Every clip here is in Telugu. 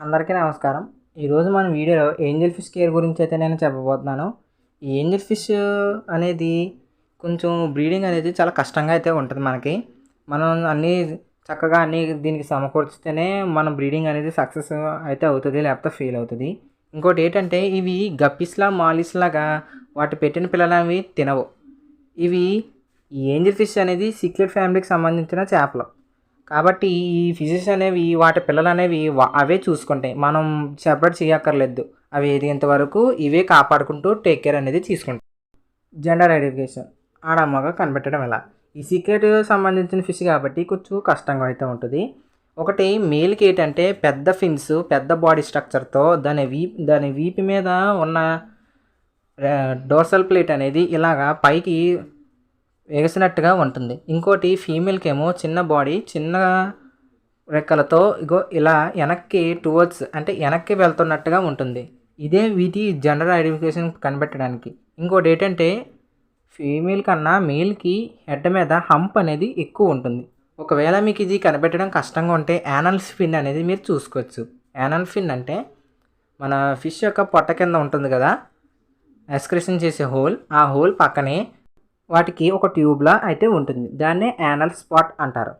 అందరికీ నమస్కారం. ఈరోజు మన వీడియోలో ఏంజల్ ఫిష్ కేర్ గురించి అయితే నేను చెప్పబోతున్నాను. ఈ ఏంజల్ ఫిష్ అనేది కొంచెం బ్రీడింగ్ అనేది చాలా కష్టంగా అయితే ఉంటుంది మనకి. మనం అన్నీ చక్కగా అన్నీ దీనికి సమకూర్చితేనే మన బ్రీడింగ్ అనేది సక్సెస్ అయితే అవుతుంది లేకపోతే ఫెయిల్ అవుతుంది. ఇంకోటి ఏంటంటే ఇవి గప్పిస్లా మాలిస్ లాగా వాటి పెట్టిన పిల్లలు అవి తినవు. ఇవి ఈ ఏంజల్ ఫిష్ అనేది సీక్రెట్ ఫ్యామిలీకి సంబంధించిన చేపలు. కాబట్టి ఈ ఫిషెస్ అనేవి వాటి పిల్లలు అనేవి అవే చూసుకుంటాయి. మనం సెపరేట్ చేయక్కర్లేదు. అవి ఎదిగేంత వరకు ఇవే కాపాడుకుంటూ టేక్ కేర్ అనేది తీసుకుంటాయి. జెండర్ ఐడెంటిఫికేషన్ ఆడమ్మగా కనిపెట్టడం ఎలా? ఈ సీక్రెట్ సంబంధించిన ఫిష్ కాబట్టి కొంచెం కష్టంగా అయితే ఉంటుంది. ఒకటి మేల్కి ఏంటంటే పెద్ద ఫిన్స్ పెద్ద బాడీ స్ట్రక్చర్తో దాని వీప్ దాని వీపు మీద ఉన్న డోర్సల్ ప్లేట్ అనేది ఇలాగా పైకి ఎగసినట్టుగా ఉంటుంది. ఇంకోటి ఫీమేల్కి ఏమో చిన్న బాడీ చిన్న రెక్కలతో ఇగో ఇలా వెనక్కి టువర్డ్స్ అంటే వెనక్కి వెళ్తున్నట్టుగా ఉంటుంది. ఇదే వీటి జెండర్ ఐడెంటిఫికేషన్ కనిపెట్టడానికి. ఇంకోటి ఏంటంటే ఫీమేల్ కన్నా మేల్కి హెడ్ మీద హంప్ అనేది ఎక్కువ ఉంటుంది. ఒకవేళ మీకు ఇది కనిపెట్టడం కష్టంగా ఉంటే యానల్ ఫిన్ అనేది మీరు చూసుకోవచ్చు. యానల్ ఫిన్ అంటే మన ఫిష్ యొక్క పొట్ట కింద ఉంటుంది కదా? ఎక్స్క్రెషన్ చేసే హోల్ ఆ హోల్ పక్కనే వాటికి ఒక ట్యూబ్లా అయితే ఉంటుంది. దాన్నే యానల్ స్పాట్ అంటారు.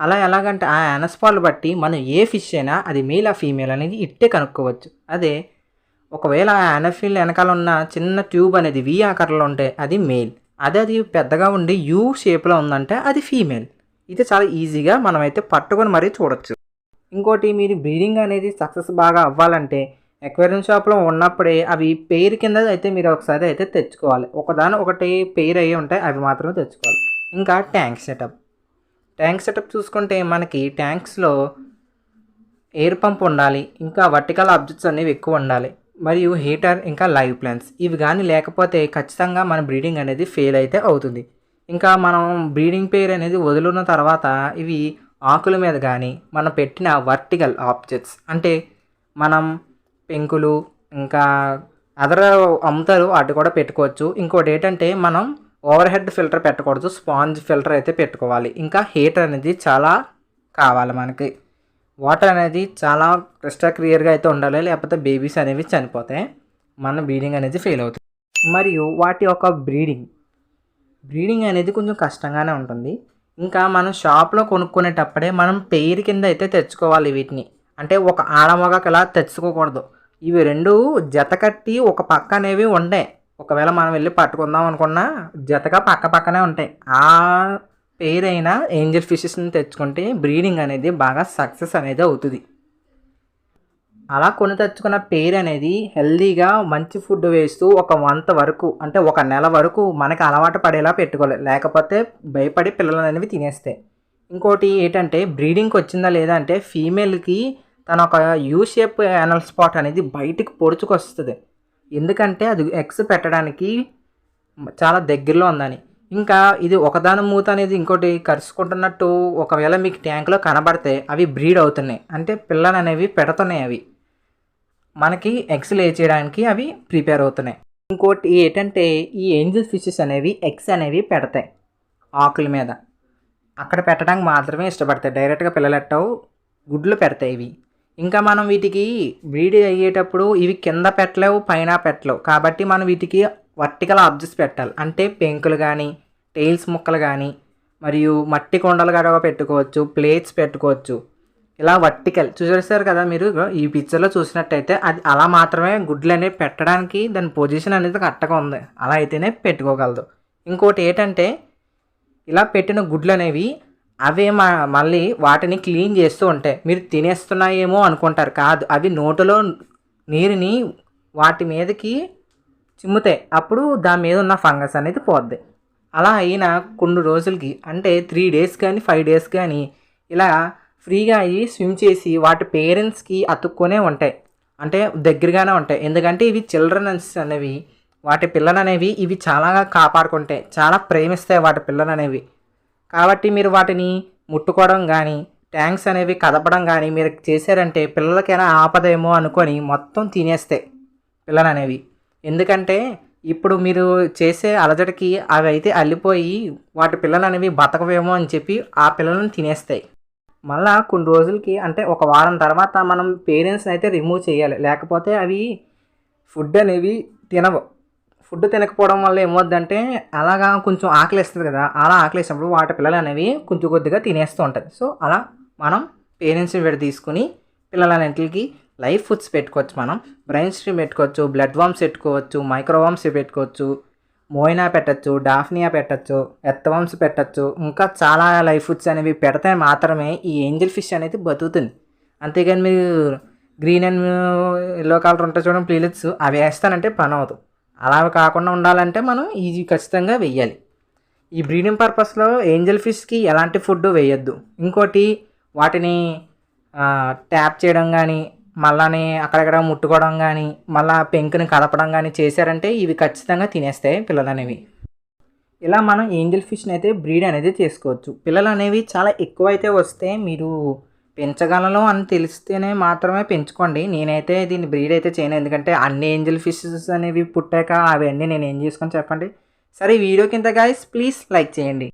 అలా ఎలాగంటే ఆ యానల్ స్పాట్ బట్టి మనం ఏ ఫిష్ అయినా అది మేల్ ఆ ఫీమేల్ అనేది ఇట్టే కనుక్కోవచ్చు. అదే ఒకవేళ ఆ యానఫిల్ వెనకాల ఉన్న చిన్న ట్యూబ్ అనేది వి ఆకారంలో ఉంటే అది మేల్ అదే అది పెద్దగా ఉండి యూ షేప్లో ఉందంటే అది ఫీమేల్ ఇది చాలా ఈజీగా మనమైతే పట్టుకొని మరీ చూడొచ్చు. ఇంకోటి మీరు బ్రీడింగ్ అనేది సక్సెస్ బాగా అవ్వాలంటే ఎక్వేరియం షాప్లో ఉన్నప్పుడే అవి పేరు కింద అయితే మీరు ఒకసారి అయితే తెచ్చుకోవాలి. ఒకదాని ఒకటి పేరు అయ్యి ఉంటాయి అవి మాత్రమే తెచ్చుకోవాలి. ఇంకా ట్యాంక్ సెటప్ ట్యాంక్ సెటప్ చూసుకుంటే మనకి ట్యాంక్స్లో ఎయిర్ పంప్ ఉండాలి ఇంకా వర్టికల్ ఆబ్జెక్ట్స్ అనేవి ఎక్కువ ఉండాలి మరియు హీటర్ ఇంకా లైవ్ ప్లాన్స్ ఇవి కానీ లేకపోతే ఖచ్చితంగా మన బ్రీడింగ్ అనేది ఫెయిల్ అయితే అవుతుంది. ఇంకా మనం బ్రీడింగ్ పేరు అనేది వదులున్న తర్వాత ఇవి ఆకుల మీద కానీ మనం పెట్టిన వర్టికల్ ఆబ్జెక్ట్స్ అంటే మనం పెంకులు ఇంకా అదర్ అమ్ముతారు వాటి కూడా పెట్టుకోవచ్చు. ఇంకోటి ఏంటంటే మనం ఓవర్ హెడ్ ఫిల్టర్ పెట్టకూడదు స్పాంజ్ ఫిల్టర్ అయితే పెట్టుకోవాలి. ఇంకా హీటర్ అనేది చాలా కావాలి మనకి. వాటర్ అనేది చాలా క్రిస్టల్ క్లియర్గా అయితే ఉండాలి లేకపోతే బేబీస్ అనేవి చనిపోతాయి మన బ్రీడింగ్ అనేది ఫెయిల్ అవుతుంది. మరియు వాటి యొక్క బ్రీడింగ్ బ్రీడింగ్ అనేది కొంచెం కష్టంగానే ఉంటుంది. ఇంకా మనం షాప్లో కొనుక్కునేటప్పుడే మనం పేరు కింద అయితే తెచ్చుకోవాలి వీటిని. అంటే ఒక ఆడమొగకి ఇలా తెచ్చుకోకూడదు. ఇవి రెండు జత కట్టి ఒక పక్క అనేవి ఉంటాయి. ఒకవేళ మనం వెళ్ళి పట్టుకుందాం అనుకున్నా జతగా పక్క పక్కనే ఉంటాయి. ఆ పేరైన ఏంజల్ ఫిషెస్ని తెచ్చుకుంటే బ్రీడింగ్ అనేది బాగా సక్సెస్ అనేది అవుతుంది. అలా కొని తెచ్చుకున్న పేరు అనేది హెల్దీగా మంచి ఫుడ్ వేస్తూ ఒక వంత వరకు అంటే ఒక నెల వరకు మనకి అలవాటు పడేలా పెట్టుకోవాలి. లేకపోతే భయపడి పిల్లలు అనేవి తినేస్తాయి. ఇంకోటి ఏంటంటే బ్రీడింగ్కి వచ్చిందా లేదా అంటే ఫీమేల్కి తన ఒక యూ షేప్ యానల్ స్పాట్ అనేది బయటికి పొడుచుకొస్తుంది. ఎందుకంటే అది ఎగ్స్ పెట్టడానికి చాలా దగ్గరలో ఉందని. ఇంకా ఇది ఒకదాని మూత అనేది ఇంకోటి కరుచుకుంటున్నట్టు ఒకవేళ మీకు ట్యాంక్లో కనబడితే అవి బ్రీడ్ అవుతున్నాయి. అంటే పిల్లలు అనేవి పెడుతున్నాయి అవి. మనకి ఎగ్స్ లే చేయడానికి అవి ప్రిపేర్ అవుతున్నాయి. ఇంకోటి ఏంటంటే ఈ ఏంజల్ ఫిషెస్ అనేవి ఎగ్స్ అనేవి పెడతాయి ఆకుల మీద. అక్కడ పెట్టడానికి మాత్రమే ఇష్టపడతాయి. డైరెక్ట్గా పిల్లలెట్టవు గుడ్లు పెడతాయి ఇవి. ఇంకా మనం వీటికి బ్రీడ్ అయ్యేటప్పుడు ఇవి కింద పెట్టలేవు పైన పెట్టలేవు. కాబట్టి మనం వీటికి వర్టికల్ ఆబ్జెక్ట్స్ పెట్టాలి. అంటే పెంకులు కానీ టైల్స్ ముక్కలు కానీ మరియు మట్టి కొండలు గడవ పెట్టుకోవచ్చు ప్లేట్స్ పెట్టుకోవచ్చు. ఇలా వర్టికల్. చూసేస్తారు కదా మీరు? ఈ పిక్చర్లో చూసినట్టయితే అది అలా మాత్రమే గుడ్లు అనేవి పెట్టడానికి దాని పొజిషన్ అనేది కట్టగా ఉంది. అలా అయితేనే పెట్టుకోగలదు. ఇంకోటి ఏంటంటే ఇలా పెట్టిన గుడ్లు అనేవి అవే మా మళ్ళీ వాటిని క్లీన్ చేస్తూ ఉంటాయి మీరు తినేస్తున్నాయేమో అనుకుంటారు. కాదు అవి నోటిలో నీరుని వాటి మీదకి చిమ్ముతాయి. అప్పుడు దాని మీద ఉన్న ఫంగస్ అనేది పోద్ది. అలా అయిన కొన్ని రోజులకి అంటే త్రీ డేస్ కానీ ఫైవ్ డేస్ కానీ ఇలా ఫ్రీగా అయ్యి స్విమ్ చేసి వాటి పేరెంట్స్కి అతుక్కునే ఉంటాయి. అంటే దగ్గరగానే ఉంటాయి. ఎందుకంటే ఇవి చిల్డ్రన్స్ అనేవి వాటి పిల్లలు అనేవి ఇవి చాలా కాపాడుకుంటాయి. చాలా ప్రేమిస్తాయి వాటి పిల్లలు అనేవి కాబట్టి మీరు వాటిని ముట్టుకోవడం కానీ ట్యాంక్స్ అనేవి కదపడం కానీ మీరు చేశారంటే పిల్లలకైనా ఆపదేమో అనుకొని మొత్తం తినేస్తాయి పిల్లలు అనేవి ఎందుకంటే ఇప్పుడు మీరు చేసే అలజడికి అవి అయితే అల్లిపోయి వాటి పిల్లలు అనేవి బతకవేమో అని చెప్పి ఆ పిల్లలను తినేస్తాయి. మళ్ళా కొన్ని రోజులకి అంటే ఒక వారం తర్వాత మనం పేరెంట్స్ని అయితే రిమూవ్ చేయాలి. లేకపోతే అవి ఫుడ్ అనేవి తినవు. ఫుడ్ తినకపోవడం వల్ల ఏమవుద్దంటే అలాగా కొంచెం ఆకలిస్తుంది కదా అలా ఆకలిసినప్పుడు వాటి పిల్లలు అనేవి కొంచెం కొద్దిగా తినేస్తూ ఉంటుంది. సో అలా మనం పేరెంట్స్ని విడ తీసుకుని పిల్లలన్నింటికి లైఫ్ ఫుడ్స్ పెట్టుకోవచ్చు మనం. బ్రెయిన్ స్ట్రీమ్ పెట్టుకోవచ్చు బ్లడ్ వామ్స్ పెట్టుకోవచ్చు మైక్రోవామ్స్ పెట్టుకోవచ్చు మోయినా పెట్టచ్చు డాఫ్నియా పెట్టచ్చు ఎత్తవామ్స్ పెట్టచ్చు. ఇంకా చాలా లైఫ్ ఫుడ్స్ అనేవి పెడితే మాత్రమే ఈ ఏంజల్ ఫిష్ అనేది బతుకుతుంది. అంతేగాని మీరు గ్రీన్ అండ్ ఎల్లో కలర్ ఉంటే చూడండి ప్లీలెట్స్ అవి వేస్తానంటే పని అవ్వదు. అలా కాకుండా ఉండాలంటే మనం ఇది ఖచ్చితంగా వెయ్యాలి. ఈ బ్రీడింగ్ పర్పస్లో ఏంజల్ ఫిష్కి ఎలాంటి ఫుడ్ వేయొద్దు. ఇంకోటి వాటిని ట్యాప్ చేయడం కానీ మళ్ళాని అక్కడక్కడ ముట్టుకోవడం కానీ మళ్ళా పెంకుని కదపడం కానీ చేశారంటే ఇవి ఖచ్చితంగా తినేస్తాయి పిల్లలు అనేవి ఇలా మనం ఏంజల్ ఫిష్ని అయితే బ్రీడ్ అనేది చేసుకోవచ్చు. పిల్లలు అనేవి చాలా ఎక్కువ అయితే వస్తే మీరు పెంచగలను అని తెలిస్తేనే మాత్రమే పెంచుకోండి. నేనైతే దీన్ని బ్రీడ్ అయితే చేయను. ఎందుకంటే అన్ని ఏంజల్ ఫిషెస్ అనేవి పుట్టాక అవన్నీ నేను ఏం చేసుకొని చెప్పండి. సరే వీడియో కింద గాయస్ ప్లీజ్ లైక్ చేయండి.